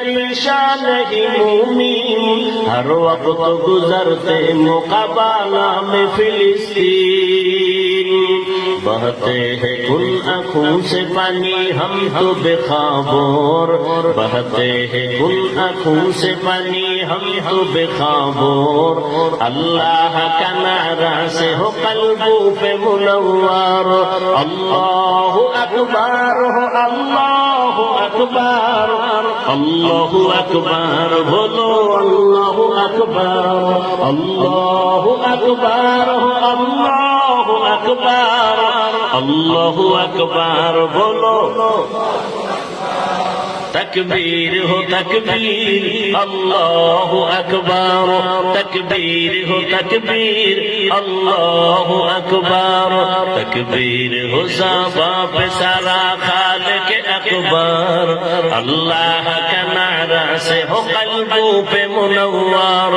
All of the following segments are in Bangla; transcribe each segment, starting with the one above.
परेशान ही मुमीन हर वक्त गुजरते मुकाबला में फिलिस्तीन बहते हैं उन आंखों से पानी हम तो बेखाबोर बहते हैं उन आंखों से पानी हम तो बेखाबोर अल्लाह का नारा से हो कल्बों पे मुनव्वर अल्लाह अकबर हो अल्लाह अकबर আল্লাহু আকবার বলো আল্লাহু আকবার আল্লাহু আকবার আল্লাহু আকবার আল্লাহু আকবার বলো تکبیر ہو تکبیر اللہ اکبر تکبیر ہو تکبیر اللہ اکبر تکبیر ہو صحابہ پہ سارا اکبر اللہ کا نعرہ سے ہو قلبوں پہ منور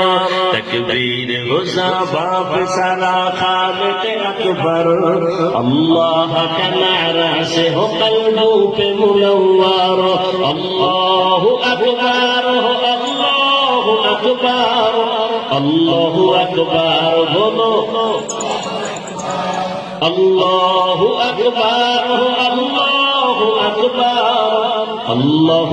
تکبیر غزا باب سرا خالق اکبر اللہ کا نعرہ سے ہو قلبوں پہ منور اللہ اکبر ہو اللہ اکبر اللہ اکبر بولو اللہ اکبر ہو اللہ আল্লাহ